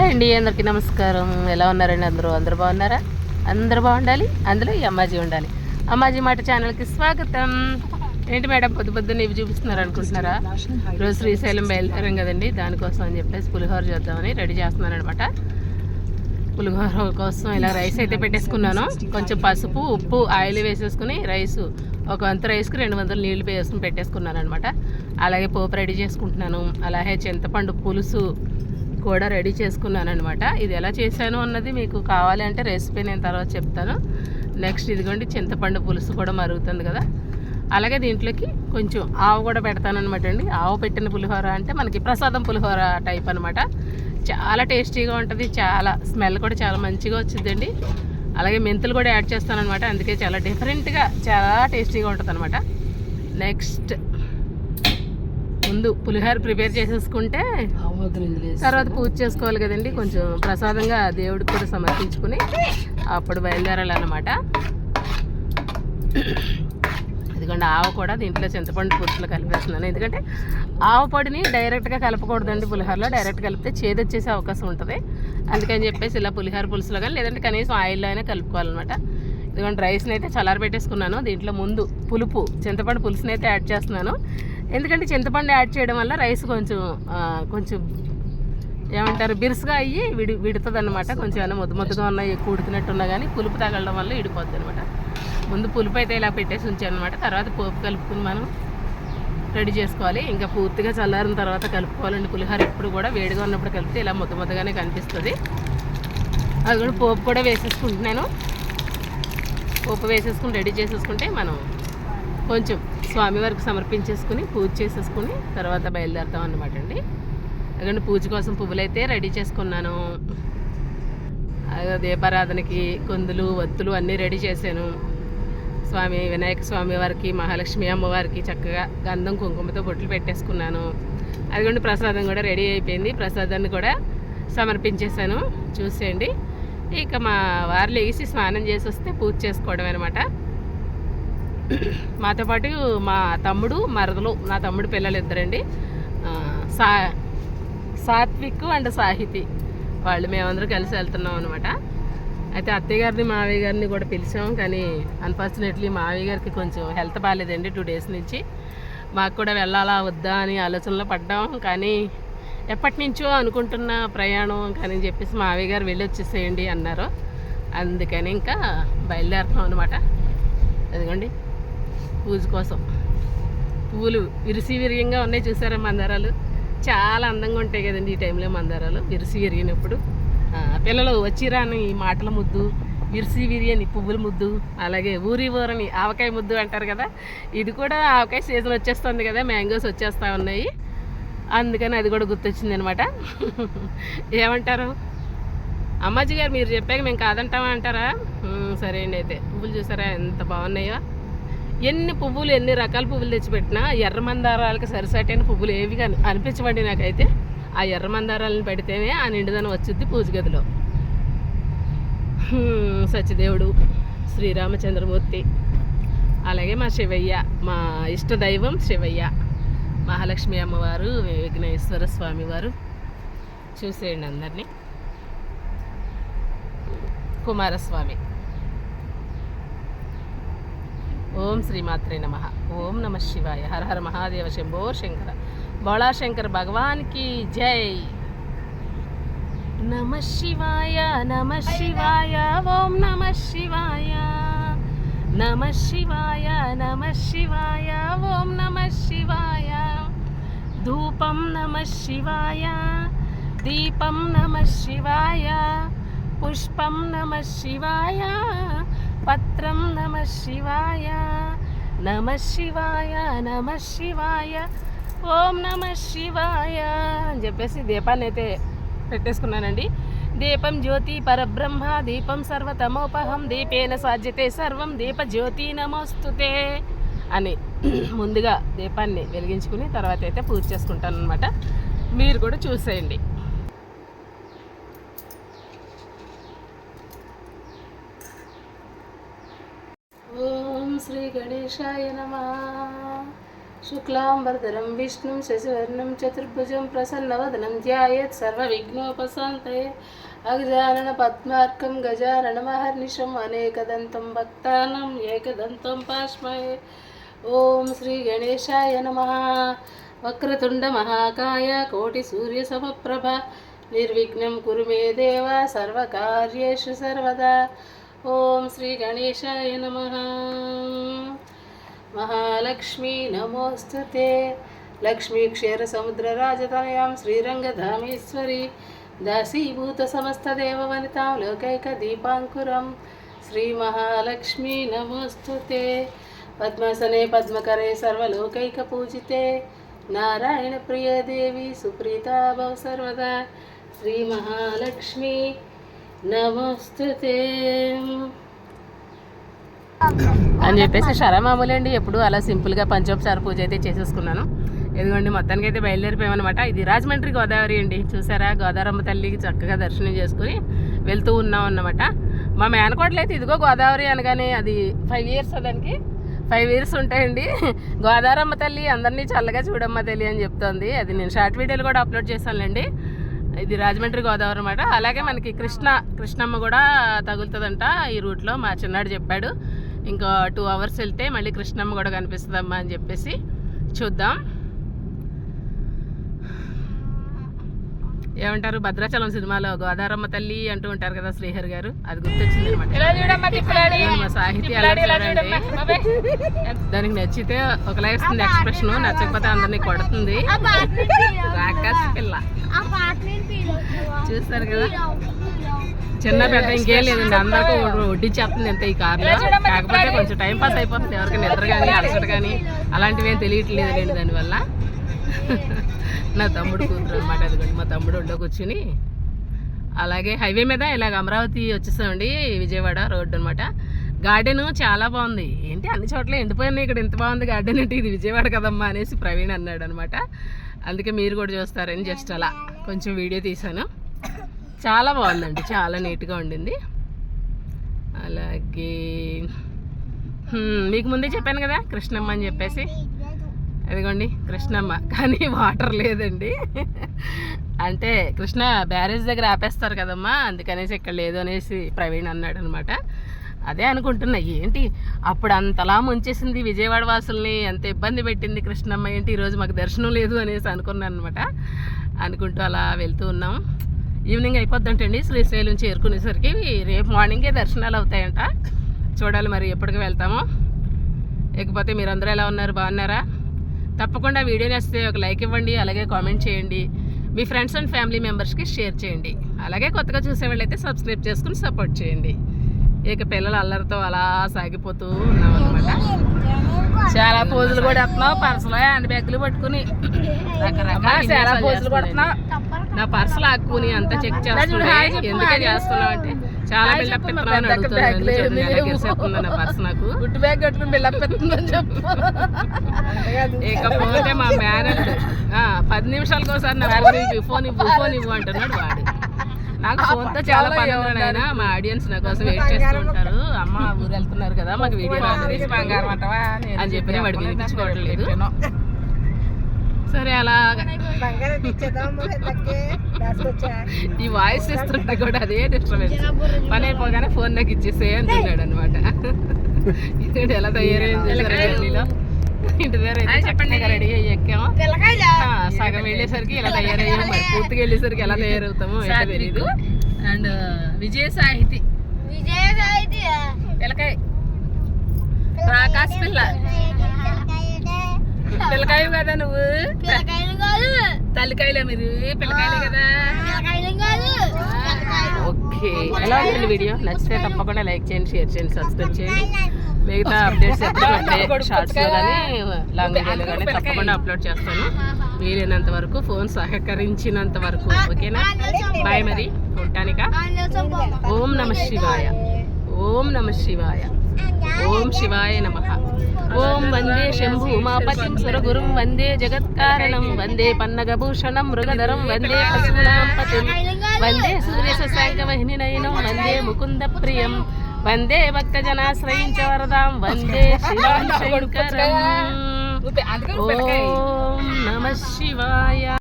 Hi అండి అందరికీ నమస్కారం. ఎలా ఉన్నారండి అందరూ? అందరూ బాగున్నారా? అందరూ బాగుండాలి? అందులో ఈ అమ్మాజీ ఉండాలి. అమ్మాజీ మాట ఛానల్కి స్వాగతం. ఏంటి మేడం పొద్దు పొద్దున్న ఇవి చూపిస్తున్నారు అనుకుంటున్నారా? రోజు శ్రీశైలం బయలుదేరాం కదండి దానికోసం అని చెప్పేసి పులిహోర చేద్దామని రెడీ చేస్తున్నాను అనమాట పులిహోర కోసం ఇలా రైస్ అయితే పెట్టేసుకున్నాను. కొంచెం పసుపు ఉప్పు ఆయిల్ వేసేసుకుని రైస్ ఒక వంత రైస్కి రెండు వందలు నీళ్ళు వేసుకుని పెట్టేసుకున్నాను అనమాట అలాగే పోపు రెడీ చేసుకుంటున్నాను. అలాగే చింతపండు పులుసు కూడా రెడీ చేసుకున్నాను అనమాట ఇది ఎలా చేశాను అన్నది మీకు కావాలి అంటే రెసిపీ నేను తర్వాత చెప్తాను. నెక్స్ట్ ఇదిగోండి చింతపండు పులుసు కూడా మరుగుతుంది కదా. అలాగే దీంట్లోకి కొంచెం ఆవు కూడా పెడతానమాట అండి. ఆవు పెట్టిన పులిహోర అంటే మనకి ప్రసాదం పులిహోర టైప్ అనమాట చాలా టేస్టీగా ఉంటుంది చాలా స్మెల్ కూడా చాలా మంచిగా వచ్చిందండి అలాగే మెంతులు కూడా యాడ్ చేస్తానమాట అందుకే చాలా డిఫరెంట్గా చాలా టేస్టీగా ఉంటుంది అనమాట నెక్స్ట్ ముందు పులిహోర ప్రిపేర్ చేసేసుకుంటే తర్వాత పూజ చేసుకోవాలి కదండి. కొంచెం ప్రసాదంగా దేవుడికి కూడా సమర్పించుకుని అప్పుడు బయలుదేరాలన్నమాట. ఎందుకంటే ఆవు కూడా దీంట్లో చింతపండు పులుసులో కలిపేస్తున్నాను. ఎందుకంటే ఆవు పొడిని డైరెక్ట్గా కలపకూడదండి పులిహోరలో. డైరెక్ట్ కలిపితే చేదు వచ్చేసే అవకాశం ఉంటుంది. అందుకని చెప్పేసి ఇలా పులిహోర పులుసులో కానీ లేదంటే కనీసం ఆయిల్లో అయినా కలుపుకోవాలన్నమాట. ఎందుకంటే రైస్ని అయితే చల్లారి పెట్టేసుకున్నాను దీంట్లో ముందు పులుపు చింతపండు పులుసుని అయితే యాడ్ చేస్తున్నాను. ఎందుకంటే చింతపండు యాడ్ చేయడం వల్ల రైస్ కొంచెం కొంచెం ఏమంటారు బిరుసుగా అయ్యి విడి విడుతుంది అనమాట కొంచెం ఏమైనా ముద్ద ముద్దగా ఉన్నా ఎక్కువ ఉన్నా కానీ పులుపు తగలడం వల్ల విడిపోద్ది అనమాట ముందు పులుపు అయితే ఇలా పెట్టేసి ఉంచాను అనమాట తర్వాత పోపు కలుపుకుని మనం రెడీ చేసుకోవాలి. ఇంకా పూర్తిగా చల్లారిన తర్వాత కలుపుకోవాలండి. పులిహోర ఎప్పుడు కూడా వేడిగా ఉన్నప్పుడు కలిపితే ఇలా ముద్ద ముద్దగానే కనిపిస్తుంది. అది కూడా పోపు కూడా వేసేసుకుంటున్నాను. పోపు వేసేసుకుని రెడీ చేసేసుకుంటే మనం కొంచెం స్వామివారికి సమర్పించేసుకుని పూజ చేసేసుకుని తర్వాత బయలుదేరుతాం అనమాట అండి. ఎందుకంటే పూజ కోసం పువ్వులు అయితే రెడీ చేసుకున్నాను. దీపారాధనకి కొందులు ఒత్తులు అన్నీ రెడీ చేశాను. స్వామి వినాయక స్వామి వారికి మహాలక్ష్మి అమ్మవారికి చక్కగా గంధం కుంకుమతో బొట్లు పెట్టేసుకున్నాను. అదిగోండి ప్రసాదం కూడా రెడీ అయిపోయింది. ప్రసాదాన్ని కూడా సమర్పించేశాను. చూసేయండి. ఇక మా వారు లేచి స్నానం చేసి వస్తే పూజ చేసుకోవడం అనమాట మాతో పాటు మా తమ్ముడు మరదలు నా తమ్ముడు పిల్లలు ఇద్దరండి. సా సాత్విక్ అండ్ సాహితి. వాళ్ళు మేమందరం కలిసి వెళ్తున్నాం అనమాట అయితే అత్తయ్య గారిని మావయ్య గారిని కూడా పిలిచాం కానీ అన్ఫార్చునేట్లీ మావయ్య గారికి కొంచెం హెల్త్ బాగాలేదండి టూ డేస్ నుంచి. మాకు కూడా వెళ్ళాలా వద్దా అని ఆలోచనలో పడ్డాం కానీ ఎప్పటి నుంచో అనుకుంటున్న ప్రయాణం కానీ చెప్పేసి మావయ్య గారు వెళ్ళి వచ్చేసేయండి అన్నారు. అందుకని ఇంకా బయలుదేరుతాం అనమాట అదిగోండి పూజ కోసం. పువ్వులు విరిసి విరియంగా ఉన్నాయి చూసారా మందారాలు? చాలా అందంగా ఉంటాయి కదండి ఈ టైంలో మందారాలు. విరిసి విరిగినప్పుడు. పిల్లలు వచ్చిరాని ఈ మాటల ముద్దు విరిసి విరియని పువ్వుల ముద్దు అలాగే ఊరి ఊరని ఆవకాయ ముద్దు అంటారు కదా ఇది కూడా ఆవకాయ సీజన్ వచ్చేస్తుంది కదా మ్యాంగోస్ వచ్చేస్తూ ఉన్నాయి. అందుకని అది కూడా గుర్తొచ్చింది అనమాట ఏమంటారు? అమ్మాజీ గారు మీరు చెప్పాక మేము కాదంటామా అంటారా? సరే అండి అయితే. పువ్వులు చూసారా? ఎంత బాగున్నాయో. ఎన్ని పువ్వులు ఎన్ని రకాల పువ్వులు తెచ్చిపెట్టినా ఎర్ర మందారాలకు సరిసటైన పువ్వులు ఏవి కానీ అనిపించబడి నాకైతే. ఆ ఎర్ర మందారాలను పెడితేనే ఆ నిండుదనం వచ్చింది పూజ గదిలో సత్యదేవుడు శ్రీరామచంద్రమూర్తి అలాగే మా శివయ్య మా ఇష్ట దైవం శివయ్య మహాలక్ష్మి అమ్మవారు విఘ్నేశ్వర స్వామి వారు. చూసేయండి అందరినీ. కుమారస్వామి. ఓం శ్రీమాత్రే నమ ఓం నమ శివాయ హర హర మహాదేవ శంభో శంకర బోళా శంకర్ భగవాన్కి జై నమ శివాయ నమ శివాయ ఓం నమ శివాయ నమ శివాయ నమ శివాయ ఓం నమ శివాయ ధూపం నమ శివాయ దీపం నమ శివాయ పుష్పం నమ శివాయ పత్రం నమ శివాయ నమ శివాయ నమ శివాయ ఓం నమ శివాయ అని చెప్పేసి దీపాన్ని అయితే పెట్టేసుకున్నానండి. దీపం జ్యోతి పరబ్రహ్మ దీపం సర్వతమోపహం దీపేన సాధ్యతే సర్వం దీప జ్యోతి నమోస్తుతే అని ముందుగా దీపాన్ని వెలిగించుకుని తర్వాత అయితే పూజ చేసుకుంటాను అనమాట మీరు కూడా చూసేయండి. श्रीगणेशाय नमः शुक्लाम्बरधरं विष्णुं शशिवर्णं चतुर्भुजं प्रसन्नवदनं ध्यायेत् सर्वविघ्नोपशान्तये अगजाननपद्मार्कं गजाननमहर्निशम् अनेकदन्तं भक्तानाम् एकदन्तं पाश्मये ॐ श्रीगणेशाय नमः वक्रतुण्डमहाकाय कोटिसूर्यसमप्रभ निर्विघ्नं कुरु मे देव सर्वकार्येषु सर्वदा ఓం శ్రీ గణేశాయ నమ. మహాలక్ష్మీ నమోస్తుతే. లక్ష్మీ క్షీర సముద్ర రాజతనయాం శ్రీరంగధామేశ్వరి. దాసీభూత సమస్త దేవవనితాం లోకైక దీపాంకురం. శ్రీ మహాలక్ష్మీ నమోస్తుతే. పద్మాసనే పద్మకరే సర్వలోకైక పూజితే. నారాయణ ప్రియ దేవి సర్వదా. శ్రీ మహాలక్ష్మీ నమస్తే అని చెప్పేసి శరమామూలు అండి ఎప్పుడు అలా సింపుల్గా పంచోపచార పూజ అయితే చేసేసుకున్నాను. ఎందుకంటే మొత్తానికి అయితే బయలుదేరిపోయామన్నమాట. ఇది రాజమండ్రి గోదావరి అండి చూసారా? గోదావరమ్మ తల్లికి చక్కగా దర్శనం చేసుకుని వెళ్తూ ఉన్నాం అన్నమాట మా మేనకోటలు అయితే ఇదిగో గోదావరి అనగానే అది ఫైవ్ ఇయర్స్ దానికి? ఫైవ్ ఇయర్స్ ఉంటాయండి. గోదావరమ్మ తల్లి అందరినీ చల్లగా చూడమ్మ తల్లి అని చెప్తోంది. అది నేను షార్ట్ వీడియోలు కూడా అప్లోడ్ చేశానులేండి. ఇది రాజమండ్రి గోదావరి అనమాట అలాగే మనకి కృష్ణ కృష్ణమ్మ కూడా తగులుతుందంట ఈ రూట్లో మా చిన్నాడు చెప్పాడు. ఇంకా టూ అవర్స్ వెళ్తే మళ్ళీ కృష్ణమ్మ కూడా కనిపిస్తుందమ్మా అని చెప్పేసి చూద్దాం. ఏమంటారు? భద్రాచలం సినిమాలో గోదారమ్మ తల్లి అంటూ ఉంటారు కదా శ్రీహరి గారు. అది గుర్తొచ్చింది అనమాట. దానికి నచ్చితే ఒకలా ఇస్తుంది ఎక్స్ప్రెషన్ నచ్చకపోతే అందరినీ కొడుతుంది. పిల్ల. చూస్తారు కదా? చిన్న పెద్ద ఇంకేం లేదండి. అందరికీ వడ్డించేస్తుంది ఎంత ఈ కార్లో. కాకపోతే కొంచెం టైం పాస్ అయిపోతుంది. ఎవరికి నిద్ర కానీ అలసట కానీ అలాంటివి ఏం తెలియట్లేదు లేండి దానివల్ల. నా తమ్ముడు కూతురు అనమాట అదిగోండి మా తమ్ముడు ఒళ్ళో కూర్చుని. అలాగే హైవే మీద ఇలాగ అమరావతి వచ్చేసామండి విజయవాడ రోడ్డు అనమాట గార్డెన్ చాలా బాగుంది. ఏంటి అన్ని చోట్ల ఎండిపోయినాయి ఇక్కడ ఎంత బాగుంది గార్డెన్ అంటే ఇది విజయవాడ కదమ్మా అనేసి ప్రవీణ్ అన్నాడు అనమాట అందుకే మీరు కూడా చూస్తారని జస్ట్ అలా కొంచెం వీడియో తీశాను. చాలా బాగుందండి చాలా నీట్గా ఉండింది. అలాగే మీకు ముందే చెప్పాను కదా కృష్ణమ్మ అని చెప్పేసి. అదిగోండి కృష్ణమ్మ. కానీ వాటర్ లేదండి. అంటే కృష్ణ బ్యారేజ్ దగ్గర ఆపేస్తారు కదమ్మా అందుకనేసి ఇక్కడ లేదు అనేసి ప్రవీణ్ అన్నాడు అనమాట అదే అనుకుంటున్నా ఏంటి? అప్పుడు అంతలా ముంచేసింది విజయవాడ వాసుల్ని ఎంత ఇబ్బంది పెట్టింది కృష్ణమ్మ ఏంటి? ఈరోజు మాకు దర్శనం లేదు అనేసి అనుకున్నాను అనమాట అనుకుంటూ అలా వెళ్తూ ఉన్నాం. ఈవినింగ్ అయిపోద్దంటండి శ్రీశైలం చేరుకునేసరికి. రేపు మార్నింగే దర్శనాలు అవుతాయంట. చూడాలి మరి ఎప్పటికి వెళ్తామో. లేకపోతే మీరందరూ ఎలా ఉన్నారు? బాగున్నారా? తప్పకుండా వీడియో నచ్చితే ఒక లైక్ ఇవ్వండి అలాగే కామెంట్ చేయండి. మీ ఫ్రెండ్స్ అండ్ ఫ్యామిలీ మెంబర్స్కి షేర్ చేయండి. అలాగే కొత్తగా చూసే వాళ్ళైతే సబ్స్క్రైబ్ చేసుకుని సపోర్ట్ చేయండి. ఇక పిల్లల అల్లరితో అలా సాగిపోతూ ఉన్నాం అనమాట చాలా పోజులు కూడా వేస్తున్నావు పర్సులో హ్యాండ్ బ్యాగులు పట్టుకుని. చాలా పోజులు పడుతున్నావు. నా పర్సులు ఆక్కుని అంతా చెక్ చేస్తున్నా ఎందుకే చేస్తున్నావు అంటే. చాలా బిల్డప్ ఇస్తున్నావు అడుగుతుంది నా పర్స్ నాకు. గుట్టు బ్యాగ్ కట్టుకుని బిల్డప్ చెప్పు. ఇకపోతే మా మేనల్డ్ పది నిమిషాలకు ఒకసారి నా ఫోన్ ఇవ్వు ఫోన్ ఇవ్వు ఫోన్ ఇవ్వు అంటున్నాడు వాడు. నాకు ఫోన్తో చాలా పని మా ఆడియన్స్ నా కోసం వెయిట్ చేస్తూ ఉంటారు. అమ్మ ఊరు వెళ్తున్నారు కదా మాకు వీడియో అని చెప్పి వాడు వినిపించుకోవడం లేదు సరే అలా బంగారం ఇచ్చేద్దాం ఈ వాయిస్ ఇస్తుంటే కూడా అదే డిస్టర్బెన్స్. పని అయిపోగానే ఫోన్ నాకు ఇచ్చేసే అంటున్నాడు అనమాట ఇదేంటి ఎలా తయారైంది జర్నీలో ఇంటి దగ్గర చక్కగా రెడీ అయ్యి ఎక్కాము ఆ, సగం వెళ్ళేసరికి ఇలా తయారయ్యాము మరి పూర్తిగా వెళ్ళేసరికి ఎలా తయారవుతామో తెలీదు. అండ్ విజయ సాహితి. పిల్లకాయ. రాకాశ పిల్ల. పిల్లకాయ కదా నువ్వు? తల్లికాయలే మీరు? పిల్లకాయలే కదా. ఓకే. ఎలా ఉంటుంది వీడియో? నచ్చితే తప్పకుండా లైక్ చేయండి షేర్ చేయండి సబ్స్క్రైబ్ చేయండి. మిగతా అప్డేట్స్ ఎప్పుడు షార్ట్స్లో కానీ లాంగ్ వీడియోలో కానీ తప్పకుండా అప్లోడ్ చేస్తాను. వీలైనంత వరకు ఫోన్ సహకరించినంత వరకు. ఓకేనా? బాయ్ మరి. ఉంటానికా? ఓం నమ శివాయ. ఓం నమ శివాయ. ఓం శివాయ నమ. ఓం వందే శంభు ఉమాపతిం సురగురుం వందే జగత్కారణం. వందే పన్నగభూషణం మృగధరం. వందే పశూనాం పతిం. వందే సూర్య శశాంకవహిని నయనం. వందే ముకుంద ప్రియం వందే భక్తజనాశ్రయించ వరదాం. వందే శివం శంకరం. ఓం నమ శివాయ.